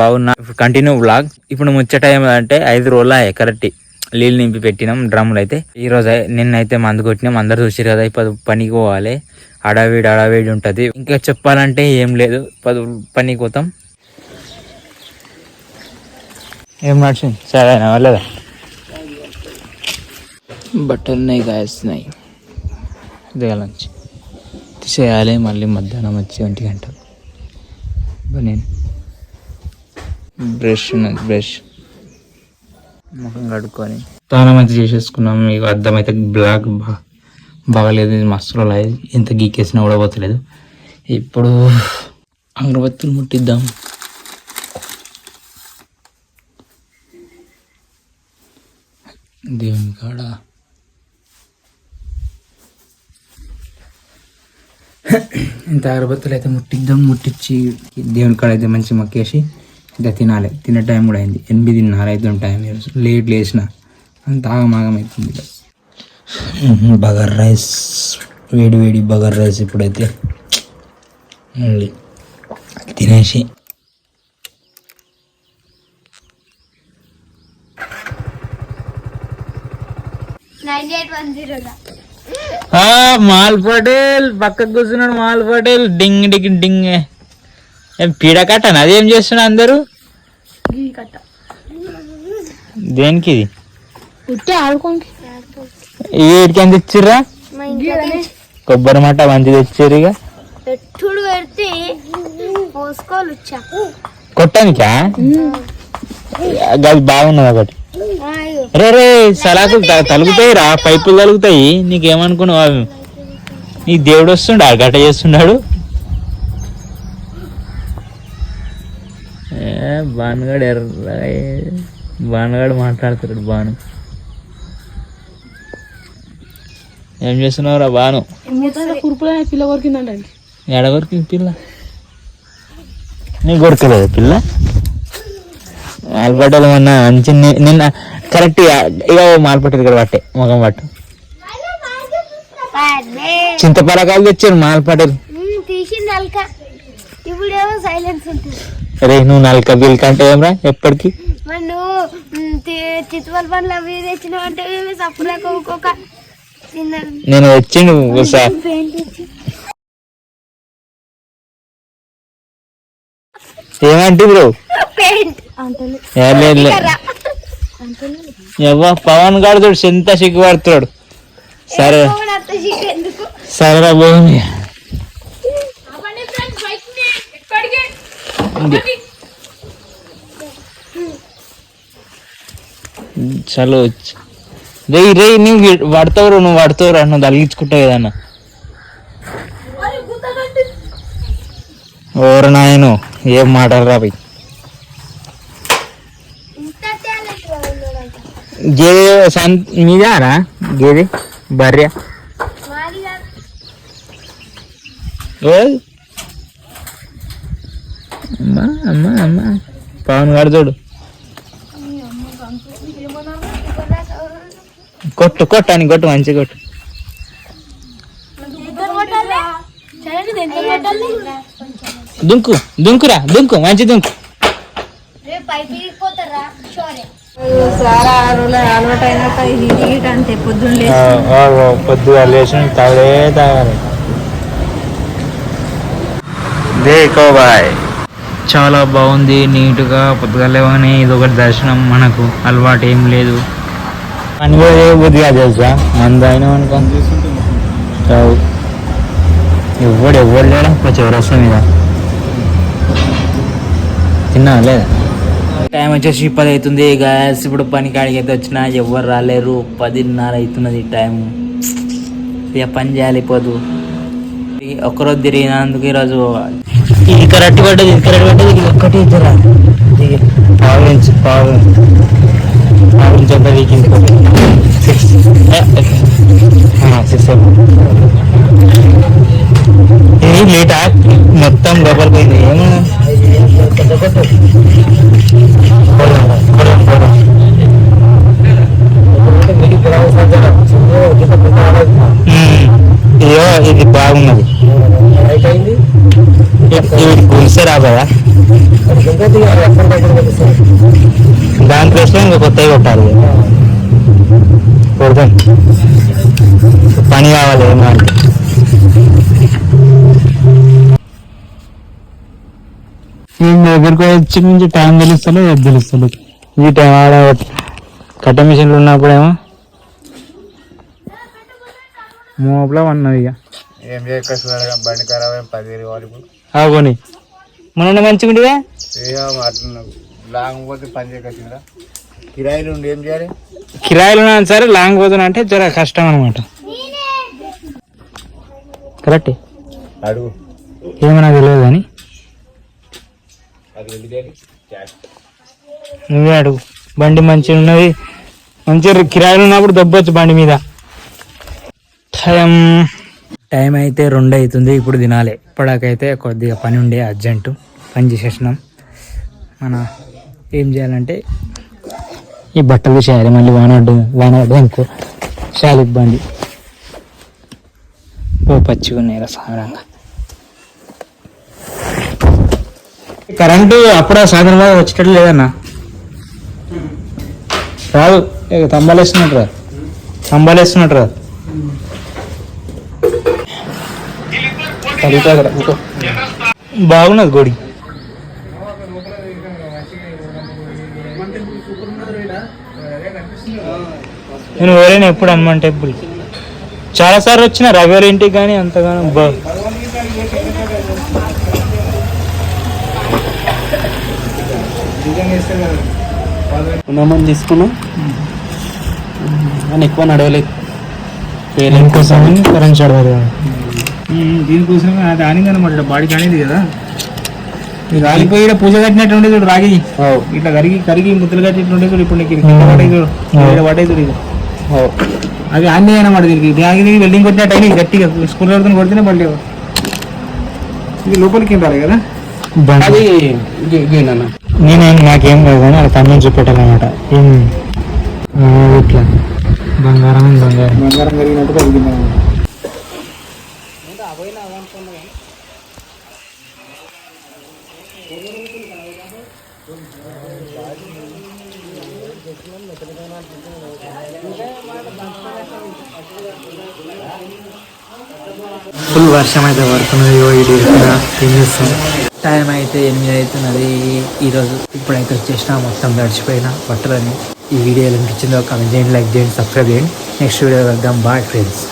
బాగున్నా. Continue vlog ఇప్పుడు ముచ్చట ఏమంటే ఐదు రోజులు అయ్యాయి కరెక్ట్ నీళ్ళు నింపి పెట్టినాం డ్రమ్ములు అయితే. ఈరోజు నిన్నైతే మందు కొట్టినాం. అందరు చూసారు కదా ఇప్పుడు పనికి పోవాలి. అడవిడి అడవిడి ఉంటుంది. ఇంకా చెప్పాలంటే ఏం లేదు. పది పనికి పోతాం. ఏం నడిచింది? సరే వాళ్ళదా? బట్టలు ఉన్నాయి కాస్తున్నాయి దిగాలంచి తీసేయాలి మళ్ళీ మధ్యాహ్నం వచ్చి ఒంటి గంట. నేను బ్రష్ ఉన్నది బ్రష్. ముఖం కడుక్కొని. చాలా మంచి చేసేసుకున్నాం. మీకు అర్థమైతే బ్లాక్ బాగాలేదు బాగలేదు. ఇది ఎంత గీకేసినా కూడా పోతలేదు. ఇప్పుడు అగరబత్తులు ముట్టిద్దాం. దేవుని కాడ. ఇంత అగరబత్తులు అయితే ముట్టిద్దాం ముట్టించి దేవుని కాడ అయితే మంచి మక్కేసి ఇంకా తినాలి. తినే టైం కూడా అయింది. ఎనిమిదిన్నర అవుతుంది టైం. లేట్ లేచిన. అంత ఆగమాగం అవుతుంది. బగర్ రైస్. వేడి వేడి బగర్ రైస్ ఇప్పుడైతే మళ్ళీ తినేసి. మాల్ పటేల్. పక్కకు కూర్చున్నాడు మాల్ పటేల్. డింగ్ డింగ్ డింగ్. ఏం పీడకట్టను అదేం చేస్తున్నా అందరూ? కట్ట. దేనికి ఇది ఎంత ఇంట్లో కొబ్బరి మట్ట మంచి తెచ్చారు ఇక. ఎట్టుడు పెడితే పోసుకోవాలి వచ్చా కొట్టానికా? అది బాగున్నది ఒకటి. రే రే సలాకులు త- తలుగుతాయి రా. పైపులు తలుగుతాయి. నీకేమనుకున్నావు అవి? నీ దేవుడు వస్తుండా గట చేస్తున్నాడు. బానుగాడు ఎర్ర బానుగాడు మాట్లాడుతున్నాడు బాను ఏం చేస్తున్నావు రా బాను కురుపులో పిల్ల కొరికిందండి ఎడ కొరికి పిల్ల? నీ కొరకలేదు పిల్ల? మాల్పట్టలు మొన్న మంచి నిన్న కరెక్ట్ ఇక మాల్పట్టలు ఇక్కడ పట్టే ముఖం పట్టు. చింతపలకాలు తెచ్చారు మాల్పట్టలు. తీసింది అల్క. ఇప్పుడేమో సైలెన్స్ ఉంటుంది. రే నువ్వు నలక బిల్క అంటే ఏమరా? ఎప్పటికి? మరి నువ్వు చిత్తుపల పనులు అవి తెచ్చినావు అంటే సప్పులేక ఇంకొక చిన్న నేను వచ్చిండు ఒకసారి ఏమంటే బ్రో. ఎవ్వ పవన్ గారు చూడు ఎంత సిగ్గుపడుతున్నాడు. సరే. సరేరా భూమి చలో. రే రే నువ్వు పడతావు నువ్వు పడతావు నువ్వు తలిగించుకుంటావు ఏదన్నా. ఓరు నాయను ఏం మాటలు రా పోయి ఇంత టాలెంట్ ఉన్నాడంట గేదె సన్ మీదారా గేదె కాదు ఓయ్. అమ్మా అమ్మా అమ్మా. పవన్ గారు చూడు. కొట్టు కొట్టు అని కొట్టు మంచి కొట్టు. దుంకు దుంకురా దుంకు మంచి దుంకు. పొద్దుగా లేచిన తాగే తాగాలి. దేకో బాయ్. చాలా బాగుంది నీట్గా పొద్దుగా లేవని ఇది ఒకటి దర్శనం మనకు అలవాటు ఏం లేదు. అని కూడా తెలుసా? మంది అయినా అనుకో. చావు. ఎవడు ఎవడు లేడా? కొంచెం రసం మీద. తిన్నా లేదా? టైం వచ్చేసి పది అవుతుంది గ్యాస్. ఇప్పుడు పని కాడికి అయితే వచ్చినా ఎవరు రాలేరు. పదిన్నర అవుతున్నది టైం. ఇక పని చేయాలి పోదు. ఈ ఒక్కరోజు తిరిగినందుకు ఈరోజు ఇది కరెక్ట్ పడ్డది ఇది కరెక్ట్ పడ్డది ఇది ఒక్కటి ఇద్దరా? ఇది పావు ఇంచు పావు పావు ఇంచు ఒకటి ఇది ఇంకోటి సిక్స్ సిక్స్ ఇది లేటా మొత్తం లోపలికి పోయింది. ఏమో. ఇదో ఇది బాగున్నది. రాబోయా? దాని ప్లేస్లో ఇంకా కొత్తవి కొట్టాలి కొడతాం పని కావాలి ఏమో అంటే. నేను దగ్గరకు వచ్చి నుంచి టైం తెలుస్తలే ఏది తెలుస్తలేదు ఈ టైం ఆడ కట్ట మిషన్లు ఉన్నప్పుడేమో మోపులో ఉన్నది ఇక. ఏం చేయక చూడగా బండి ఖరాబ్ పది వరకు ఆగోని మొన్న మంచిగా ఉండేవా లాంగ్ పోతే పని చేయక కిరాయిలు ఉండి ఏం చేయాలి? కిరాయిలు ఉన్నా సరే లాంగ్ పోతున్నా అంటే జర కష్టం అనమాట కరెక్ట్? అడుగు. ఏమన్నా తెలియదు ఎందుకు నువ్వే అడుగు. బండి మంచిగా ఉన్నది. మంచిగా కిరాయిలు ఉన్నప్పుడు దొబ్బొచ్చు బండి మీద. టైం. టైం అయితే రెండు అవుతుంది ఇప్పుడు తినాలి. ఇప్పటికైతే కొద్దిగా పని ఉండే అర్జెంటు. పని చేసేసినాం మన ఏం చేయాలంటే ఈ బట్టలు చేయాలి మళ్ళీ వానడ్డు వానడ్డు ఇంకో చాలా ఇబ్బంది ఓ పచ్చిగా ఉన్నాయి రా సామరంగా కరెంటు అప్పుడు సాయంత్రం దాకా వచ్చేటట్లు లేదన్నా? రాదు. ఇక తంబాలేస్తున్నట్టు రా తంబాలేస్తున్నట్టు రా బాగున్నది గుడి. నేను వేరేనా ఎప్పుడు హనుమాన్ టెంపుల్ చాలా సార్లు వచ్చిన రవి ఇంటికి కానీ అంతగానో బా. ఉన్నామని తీసుకున్నాం. అని ఎక్కువ నడవలేదు. దేనికోసం కరెంట్ షాట్ పడతాడు దీనికోసం అది ఆనిందనమాట బాడీకి ఆనింది కదా. ఇది ఆలిపోయి ఈడ పూజ కట్టినట్టు ఉండే చూడు రాగి. ఇట్లా కరిగి కరిగి ముద్దలు కట్టినట్టు ఉండే చూడు ఇప్పుడు నీకు ఇది. కింద అది ఆన్ని అనమాట దీనికి దానికి వెల్డింగ్ కొట్టినట్టు అయినా గట్టిగా. స్కూల్ కొడుతున్న కొడితేనే మళ్ళీ ఇది లోపలికి రాలి కదా? అది నేను నాకేం కాదు కానీ అలా తమ్ముని చూపెట్టాలన్నమాట. ఇట్లా. బంగారం. బంగారం బంగారం కరిగినట్టు కరిగింది ఫుల్ వర్షం అయితే పడుతున్నది ఇటు ఏం చేస్తాం? టైం అయితే ఎనిమిది అవుతున్నది. ఈరోజు ఇప్పుడైతే వచ్చేసిన మొత్తం గడిచిపోయిన బట్టలని. ఈ వీడియో ఎలా అనిపించిందో కామెంట్ చేయండి లైక్ చేయండి సబ్స్క్రైబ్ చేయండి. నెక్స్ట్ వీడియో వెళ్దాం బాయ్ ఫ్రెండ్స్